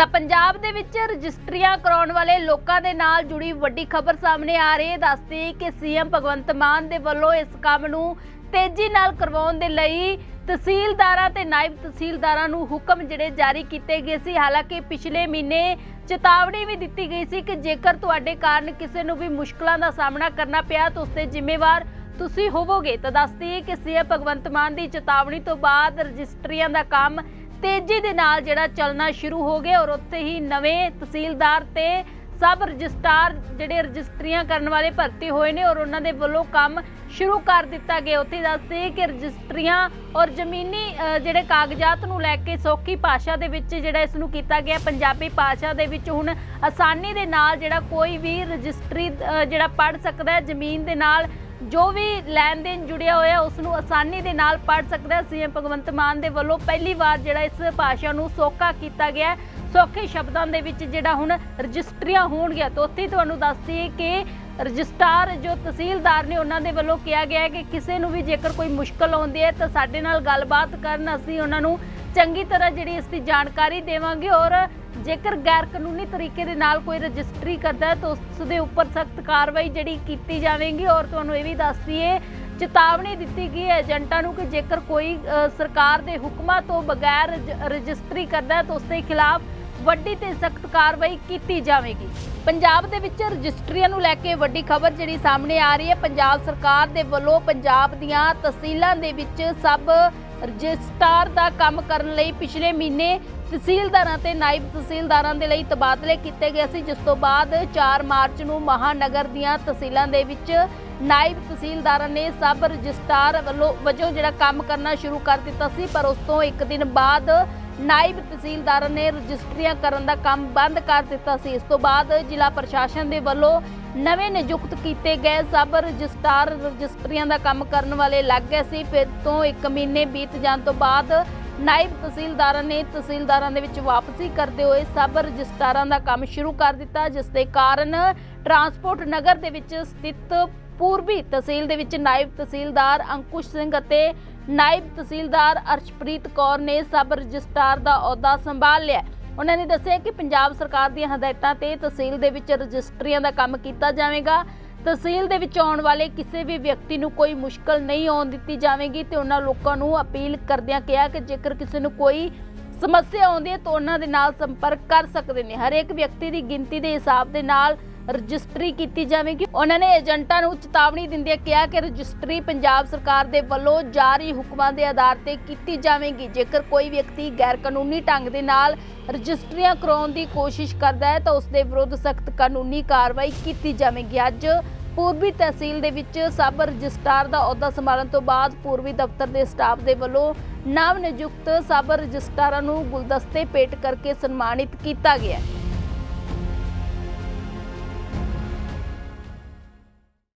ਤਾਂ ਪੰਜਾਬ ਦੇ ਵਿੱਚ ਰਜਿਸਟਰੀਆਂ ਕਰਾਉਣ ਵਾਲੇ ਲੋਕਾਂ ਦੇ ਨਾਲ ਜੁੜੀ ਵੱਡੀ ਖਬਰ ਸਾਹਮਣੇ ਆ ਰਹੀ ਹੈ। ਦੱਸਦੀ ਕਿ ਸੀਐਮ ਭਗਵੰਤ ਮਾਨ ਦੇ ਵੱਲੋਂ ਇਸ ਕੰਮ ਨੂੰ ਤੇਜ਼ੀ ਨਾਲ ਕਰਵਾਉਣ ਦੇ ਲਈ ਤਹਿਸੀਲਦਾਰਾਂ ਤੇ ਨਾਇਬ ਤਹਿਸੀਲਦਾਰਾਂ ਨੂੰ ਹੁਕਮ ਜਿਹੜੇ ਜਾਰੀ ਕੀਤੇ ਗਏ ਸੀ। ਹਾਲਾਂਕਿ ਪਿਛਲੇ ਮਹੀਨੇ ਚੇਤਾਵਨੀ ਵੀ ਦਿੱਤੀ ਗਈ ਸੀ ਕਿ ਜੇਕਰ ਤੁਹਾਡੇ ਕਾਰਨ ਕਿਸੇ ਨੂੰ ਵੀ ਮੁਸ਼ਕਲਾਂ ਦਾ ਸਾਹਮਣਾ ਕਰਨਾ ਪਿਆ ਤਾਂ ਉਸ ਤੇ ਜ਼ਿੰਮੇਵਾਰ ਤੁਸੀਂ ਹੋਵੋਗੇ। ਤਾਂ ਦੱਸਦੀ ਕਿ ਸੀਐਮ ਭਗਵੰਤ ਮਾਨ ਦੀ ਚੇਤਾਵਨੀ ਤੋਂ ਬਾਅਦ ਰਜਿਸਟਰੀਆਂ ਦਾ ਕੰਮ ਤੇਜ਼ੀ ਦੇ ਨਾਲ ਜਿਹੜਾ ਚੱਲਣਾ ਸ਼ੁਰੂ ਹੋ ਗਿਆ ਔਰ ਉੱਥੇ ਹੀ ਨਵੇਂ ਤਹਿਸੀਲਦਾਰ ਤੇ ਸਬ ਰਜਿਸਟਰਾਰ ਜਿਹੜੇ ਰਜਿਸਟਰੀਆਂ ਕਰਨ ਵਾਲੇ ਭਰਤੀ ਹੋਏ ਨੇ ਔਰ ਉਹਨਾਂ ਦੇ ਵੱਲੋਂ ਕੰਮ ਸ਼ੁਰੂ ਕਰ ਦਿੱਤਾ ਗਿਆ। ਉੱਥੇ ਦੱਸਦੇ ਕਿ ਰਜਿਸਟਰੀਆਂ ਔਰ ਜ਼ਮੀਨੀ ਜਿਹੜੇ ਕਾਗਜ਼ਾਤ ਨੂੰ ਲੈ ਕੇ ਸੌਖੀ ਭਾਸ਼ਾ ਦੇ ਵਿੱਚ ਜਿਹੜਾ ਇਸ ਨੂੰ ਕੀਤਾ ਗਿਆ, ਪੰਜਾਬੀ ਭਾਸ਼ਾ ਦੇ ਵਿੱਚ ਹੁਣ ਆਸਾਨੀ ਦੇ ਨਾਲ ਜਿਹੜਾ ਕੋਈ ਵੀ ਰਜਿਸਟਰੀ ਜਿਹੜਾ ਪੜ ਸਕਦਾ ਹੈ ਜ਼ਮੀਨ ਦੇ ਨਾਲ ਜੋ ਵੀ ਲੈਣ ਦੇਣ ਜੁੜਿਆ ਹੋਇਆ ਉਸ ਨੂੰ ਆਸਾਨੀ ਦੇ ਨਾਲ ਪੜ ਸਕਦਾ ਹੈ। ਸੀਐਮ ਭਗਵੰਤ ਮਾਨ ਦੇ ਵੱਲੋਂ ਪਹਿਲੀ ਵਾਰ ਜਿਹੜਾ ਇਸ ਭਾਸ਼ਾ ਨੂੰ ਸੌਖਾ ਕੀਤਾ ਗਿਆ ਸੌਖੇ ਸ਼ਬਦਾਂ ਦੇ ਵਿੱਚ ਜਿਹੜਾ ਹੁਣ ਰਜਿਸਟਰੀਆਂ ਹੋਣਗੀਆਂ, ਤਾਂ ਉੱਥੇ ਤੁਹਾਨੂੰ ਦੱਸਦੀ ਦਈਏ ਕਿ ਰਜਿਸਟਰ ਜੋ ਤਹਿਸੀਲਦਾਰ ਨੇ, ਉਹਨਾਂ ਦੇ ਵੱਲੋਂ ਕਿਹਾ ਗਿਆ ਹੈ ਕਿ ਕਿਸੇ ਨੂੰ ਵੀ ਜੇਕਰ ਕੋਈ ਮੁਸ਼ਕਲ ਆਉਂਦੀ ਹੈ, ਤਾਂ ਸਾਡੇ ਨਾਲ ਗੱਲਬਾਤ ਕਰਨ ਅਸੀਂ ਉਹਨਾਂ ਨੂੰ ਚੰਗੀ ਤਰ੍ਹਾਂ ਜਿਹੜੀ ਇਸ ਦੀ ਜਾਣਕਾਰੀ ਦੇਵਾਂਗੇ ਔਰ ਜੇਕਰ ਗੈਰ ਕਾਨੂੰਨੀ ਤਰੀਕੇ ਦੇ ਨਾਲ ਕੋਈ ਰਜਿਸਟਰੀ ਕਰਦਾ ਤਾਂ ਉਸ ਦੇ ਉੱਪਰ ਸਖਤ ਕਾਰਵਾਈ ਜਿਹੜੀ ਕੀਤੀ ਜਾਵੇਗੀ। ਔਰ ਤੁਹਾਨੂੰ ਇਹ ਵੀ ਦੱਸ ਦਈਏ, ਚੇਤਾਵਨੀ ਦਿੱਤੀ ਗਈ ਹੈ ਏਜੰਟਾਂ ਨੂੰ ਕਿ ਜੇਕਰ ਕੋਈ ਸਰਕਾਰ ਦੇ ਹੁਕਮਾਂ ਤੋਂ ਬਗੈਰ ਰਜਿਸਟਰੀ ਕਰਦਾ ਤਾਂ ਉਸ ਦੇ ਖਿਲਾਫ ਵੱਡੀ ਤੇ ਸਖਤ ਕਾਰਵਾਈ ਕੀਤੀ ਜਾਵੇਗੀ। ਪੰਜਾਬ ਦੇ ਵਿੱਚ ਰਜਿਸਟਰੀਆਂ ਨੂੰ ਲੈ ਕੇ ਵੱਡੀ ਖਬਰ ਜਿਹੜੀ ਸਾਹਮਣੇ ਆ ਰਹੀ ਹੈ। ਪੰਜਾਬ ਸਰਕਾਰ ਦੇ ਵੱਲੋਂ ਪੰਜਾਬ ਦੀਆਂ ਤਹਿਸੀਲਾਂ ਦੇ ਵਿੱਚ ਸਭ ਰਜਿਸਟਰ ਦਾ ਕੰਮ ਕਰਨ ਲਈ ਪਿਛਲੇ ਮਹੀਨੇ ਤਹਿਸੀਲਦਾਰਾਂ ਤੇ ਨਾਇਬ ਤਹਿਸੀਲਦਾਰਾਂ ਦੇ ਲਈ ਤਬਾਦਲੇ ਕੀਤੇ ਗਏ ਸੀ, ਜਿਸ ਤੋਂ ਬਾਅਦ 4 ਮਾਰਚ ਨੂੰ ਮਹਾਨਗਰ ਦੀਆਂ ਤਹਿਸੀਲਾਂ ਦੇ ਵਿੱਚ ਨਾਇਬ ਤਹਿਸੀਲਦਾਰਾਂ ਨੇ ਸਬ ਰਜਿਸਟਰ ਵੱਲੋਂ ਵਜੋਂ ਜਿਹੜਾ ਕੰਮ ਕਰਨਾ ਸ਼ੁਰੂ ਕਰ ਦਿੱਤਾ ਸੀ, ਪਰ ਉਸ ਤੋਂ ਇੱਕ ਦਿਨ ਬਾਅਦ ਨਾਇਬ ਤਹਿਸੀਲਦਾਰਾਂ ਨੇ ਰਜਿਸਟਰੀਆਂ ਕਰਨ ਦਾ ਕੰਮ ਬੰਦ ਕਰ ਦਿੱਤਾ ਸੀ। ਇਸ ਤੋਂ ਬਾਅਦ ਜ਼ਿਲ੍ਹਾ ਪ੍ਰਸ਼ਾਸਨ ਦੇ ਵੱਲੋਂ ਨਵੇਂ ਨਿਯੁਕਤ ਕੀਤੇ ਗਏ ਸਬ ਰਜਿਸਟਰ ਰਜਿਸਟਰੀਆਂ ਦਾ ਕੰਮ ਕਰਨ ਵਾਲੇ ਲੱਗ ਗਏ ਸੀ। ਫਿਰ ਤੋਂ 1 ਮਹੀਨੇ ਬੀਤ ਜਾਣ ਤੋਂ ਬਾਅਦ ਨਾਇਬ ਤਹਿਸੀਲਦਾਰਾਂ ਨੇ ਤਹਿਸੀਲਦਾਰਾਂ ਦੇ ਵਿੱਚ ਵਾਪਸੀ ਕਰਦੇ ਹੋਏ ਸਬ ਰਜਿਸਟਰਾਰਾਂ ਦਾ ਕੰਮ ਸ਼ੁਰੂ ਕਰ ਦਿੱਤਾ, ਜਿਸ ਦੇ ਕਾਰਨ ਟਰਾਂਸਪੋਰਟ ਨਗਰ ਦੇ ਵਿੱਚ ਸਥਿਤ ਪੂਰਬੀ ਤਹਿਸੀਲ ਦੇ ਵਿੱਚ ਨਾਇਬ ਤਹਿਸੀਲਦਾਰ ਅੰਕੁਸ਼ ਸਿੰਘ ਅਤੇ ਨਾਇਬ ਤਹਿਸੀਲਦਾਰ ਅਰਸ਼ਪ੍ਰੀਤ ਕੌਰ ਨੇ ਸਬ ਰਜਿਸਟਰਾਰ ਦਾ ਅਹੁਦਾ ਸੰਭਾਲ ਲਿਆ। ਉਹਨਾਂ ਨੇ ਦੱਸਿਆ ਕਿ ਪੰਜਾਬ ਸਰਕਾਰ ਦੀਆਂ ਹਦਾਇਤਾਂ ਤੇ ਤਹਿਸੀਲ ਦੇ ਵਿੱਚ ਰਜਿਸਟਰੀਆਂ ਦਾ ਕੰਮ ਕੀਤਾ ਜਾਵੇਗਾ। ਤਹਿਸੀਲ ਦੇ ਵਿੱਚ ਆਉਣ ਵਾਲੇ ਕਿਸੇ ਵੀ ਵਿਅਕਤੀ ਨੂੰ ਕੋਈ ਮੁਸ਼ਕਲ ਨਹੀਂ ਆਉਣ ਦਿੱਤੀ ਜਾਵੇਗੀ ਤੇ ਉਹਨਾਂ ਲੋਕਾਂ ਨੂੰ ਅਪੀਲ ਕਰਦਿਆਂ ਕਿਹਾ ਕਿ ਜੇਕਰ ਕਿਸੇ ਨੂੰ ਕੋਈ ਸਮੱਸਿਆ ਆਉਂਦੀ ਹੈ ਤਾਂ ਉਹਨਾਂ ਦੇ ਨਾਲ ਸੰਪਰਕ ਕਰ ਸਕਦੇ ਨੇ। ਹਰੇਕ ਵਿਅਕਤੀ ਦੀ ਗਿਣਤੀ ਦੇ ਹਿਸਾਬ ਦੇ ਨਾਲ ਰਜਿਸਟਰੀ ਕੀਤੀ ਜਾਵੇਗੀ। ਉਹਨਾਂ ਨੇ ਏਜੰਟਾਂ ਨੂੰ ਚੇਤਾਵਨੀ ਦਿੰਦਿਆਂ ਕਿਹਾ ਕਿ ਰਜਿਸਟਰੀ ਪੰਜਾਬ ਸਰਕਾਰ ਦੇ ਵੱਲੋਂ ਜਾਰੀ ਹੁਕਮਾਂ ਦੇ ਆਧਾਰ ਤੇ ਕੀਤੀ ਜਾਵੇਗੀ। ਜੇਕਰ ਕੋਈ ਵਿਅਕਤੀ ਗੈਰ ਕਾਨੂੰਨੀ ਢੰਗ ਦੇ ਨਾਲ ਰਜਿਸਟਰੀਆਂ ਕਰਾਉਣ ਦੀ ਕੋਸ਼ਿਸ਼ ਕਰਦਾ ਹੈ, ਤਾਂ ਉਸ ਦੇ ਵਿਰੁੱਧ ਸਖਤ ਕਾਨੂੰਨੀ ਕਾਰਵਾਈ ਕੀਤੀ ਜਾਵੇਗੀ। ਅੱਜ ਪੂਰਬੀ ਤਹਿਸੀਲ ਦੇ ਵਿੱਚ ਸਬ ਰਜਿਸਟਰਾਰ ਦਾ ਅਹੁਦਾ ਸੰਭਾਲਣ ਤੋਂ ਬਾਅਦ ਪੂਰਬੀ ਦਫ਼ਤਰ ਦੇ ਸਟਾਫ ਦੇ ਵੱਲੋਂ ਨਵ ਨਿਯੁਕਤ ਸਬ ਰਜਿਸਟਰਾਂ ਨੂੰ ਗੁਲਦਸਤੇ ਭੇਟ ਕਰਕੇ ਸਨਮਾਨਿਤ ਕੀਤਾ ਗਿਆ